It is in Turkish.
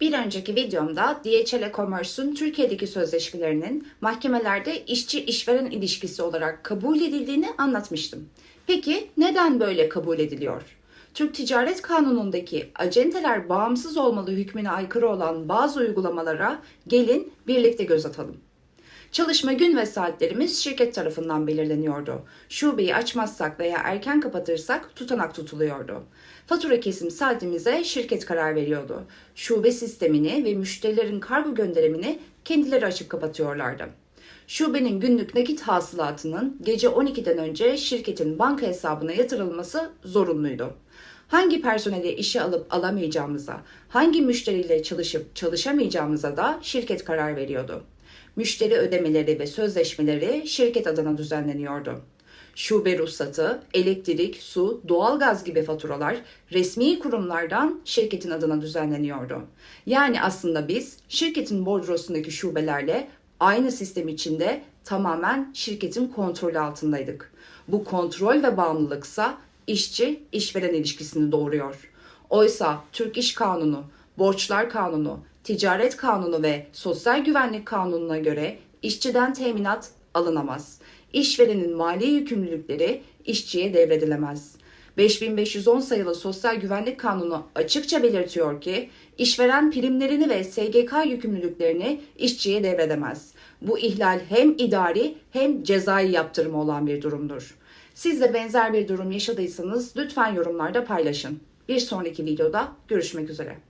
Bir önceki videomda DHL e-commerce'un Türkiye'deki sözleşmelerinin mahkemelerde işçi işveren ilişkisi olarak kabul edildiğini anlatmıştım. Peki neden böyle kabul ediliyor? Türk Ticaret Kanunu'ndaki acenteler bağımsız olmalı hükmüne aykırı olan bazı uygulamalara gelin birlikte göz atalım. Çalışma gün ve saatlerimiz şirket tarafından belirleniyordu. Şubeyi açmazsak veya erken kapatırsak tutanak tutuluyordu. Fatura kesim saatimize şirket karar veriyordu. Şube sistemini ve müşterilerin kargo gönderimini kendileri açıp kapatıyorlardı. Şubenin günlük nakit hasılatının gece 12'den önce şirketin banka hesabına yatırılması zorunluydu. Hangi personeli işe alıp alamayacağımıza, hangi müşteriyle çalışıp çalışamayacağımıza da şirket karar veriyordu. Müşteri ödemeleri ve sözleşmeleri şirket adına düzenleniyordu. Şube ruhsatı, elektrik, su, doğalgaz gibi faturalar resmi kurumlardan şirketin adına düzenleniyordu. Yani aslında biz şirketin bordrosundaki şubelerle aynı sistem içinde tamamen şirketin kontrolü altındaydık. Bu kontrol ve bağımlılıksa işçi işveren ilişkisini doğuruyor. Oysa Türk İş Kanunu, Borçlar Kanunu, Ticaret Kanunu ve Sosyal Güvenlik Kanunu'na göre işçiden teminat alınamaz. İşverenin mali yükümlülükleri işçiye devredilemez. 5510 sayılı Sosyal Güvenlik Kanunu açıkça belirtiyor ki işveren primlerini ve SGK yükümlülüklerini işçiye devredemez. Bu ihlal hem idari hem cezai yaptırımı olan bir durumdur. Siz de benzer bir durum yaşadıysanız lütfen yorumlarda paylaşın. Bir sonraki videoda görüşmek üzere.